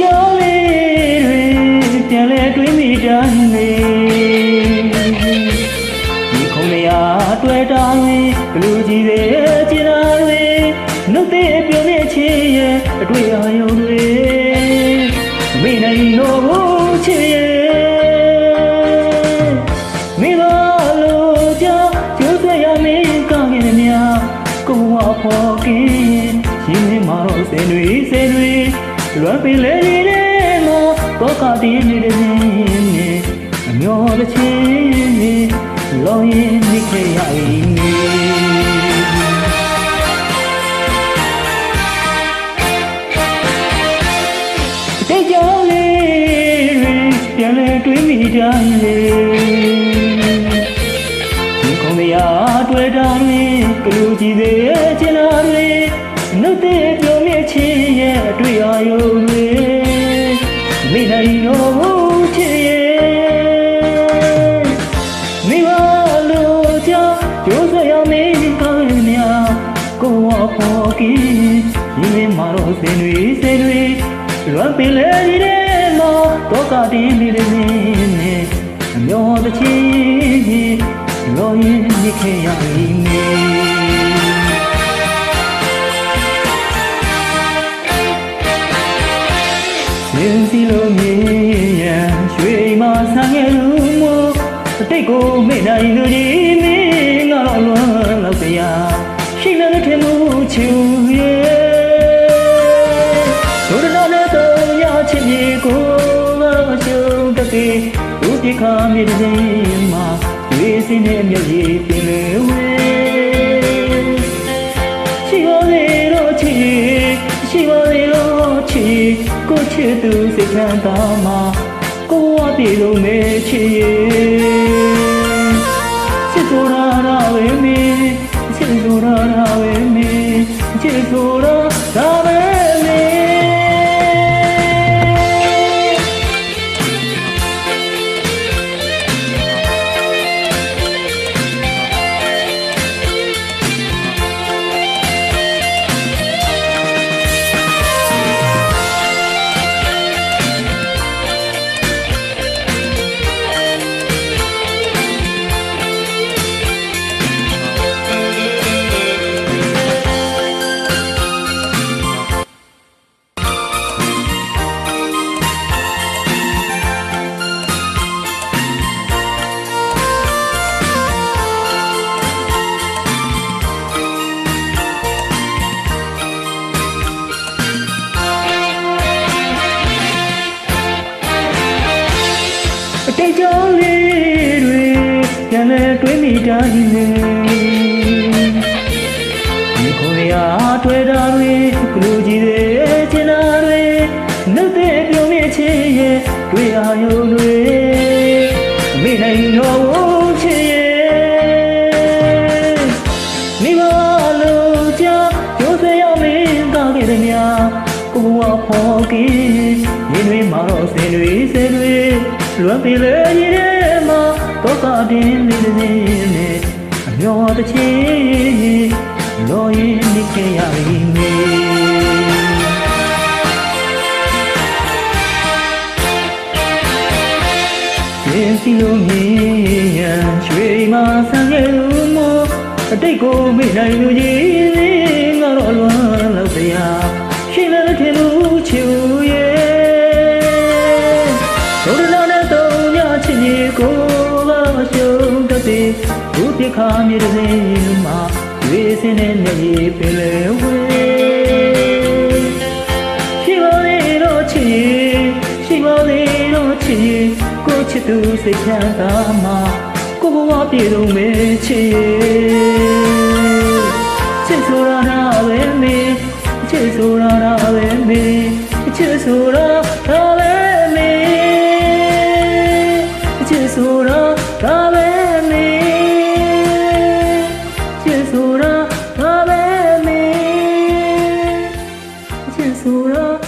ကြောလေးတွေပြန်လဲတွေးမိတိုင်းနေဒီခုံးရတွေ့တာတွေဘလူကြီးတွေကျင်လာတွေနှုတ်သေးပြုံးနေချေရဲ့အတွေ့အယုံတွေမိနိုင်လို့ချေရဲ့မိဘလို့ကြောင့်ကျိုးဆွေရမင်းကောင်းရင်များကိုဝါဖော်ကင်းရှင်မမတော့စင်တွေစင်တွေ လွမ်းပင်လေနေတဲ့မောတော့ကတည်းနေတဲ့နေအမျောတစ်ချင်းလောင်းရင်မိခေရည်နေတိတ်ကြောင်လေးတွေပြန်လဲတွေးမိတိုင်း င်တော့ချင်ရဲ့မိဘလို့ကြောင့်ကျိုးစရမင်းကောင်းများကိုဝါဖို့ကင်းဒီမင်းမတော်စင်တွေစင်တွေလွမ်းပင်လေဒီတဲ့မောတော့ကတင်းနေတဲ့နေနဲ့အမျောတချီလောရင်မြခေရည်နေ စင်စီလိုမြေရန်ရွှေမဆန်းရဲ့လူမို့အတိတ်ကိုမေ့နိုင်လူကြီးမင်းငါတော့လွမ်းလောက်တရားရှိလည်းထင်မှုချူရဲ့ဒုရနာနဲ့တော့ညချစ်မြေကိုငါရှုံးတကေလူတိခါမြေတည်းမှာရွေးစင်းနဲ့မြက်ရည်ပင်လေဝဲ ချစ်သူစိတ်ခံတာမှာကိုဝပြေလုံးနဲ့ချစ်ရဲ့ချစ်ဆိုတာရာဝဲမင်းချစ်ဆိုတာရာဝဲမင်းချစ်ဆိုတာ ကြောင့်လေးတွေပြန်လဲတွေးမိတိုင်းနေဒီခေါ်ရတွေ့တာတွေကလူကြီးတွေချင်တာတွေနှုတ်တဲ့ပြုံးမြချင်ရဲ့တွေ့အာယုံတွေမိနိုင်တော့ချင်ရဲ့မိဘလို့ကြောင့်ကျိုးစရမင်းကောင်းခဲ့တဲ့များကိုဝါဖော်ကင်းရင်တွေမှာတော့စင်တွေစင်တွေ လွမ်းပြီလေကြီးတဲ့မှာတော့ကတင်းလေးလေးနဲ့အမျောတစ်ချင်းလောရင်နေခဲ့ရပြီမေရင်စီလိုမြင်ရန်ရွှေမဆန်းရဲ့လူမို့အတိတ်ကိုမိနိုင်လူကြီးလေးငါတော့လွမ်းလောက်တရားရှိလည်းထင်လို့ချူ တတ်တဲ့ဘူပြခါမြေတဲ့မှာရွေးစင်းတဲ့မျက်ရည်ပင်လေဝဲရှိပါလေတော့ချစ်ရှိပါလေတော့ချစ်ကိုချစ်သူစိတ်ချမ်းသာမှာကိုဘဝပြေလုံးမဲချစ်ချစ်ဆိုတာဒါပဲမေချစ်ဆိုတာဒါပဲမေချစ်ဆိုတာဒါပဲမေချစ်ဆိုတာဒါပဲ 束了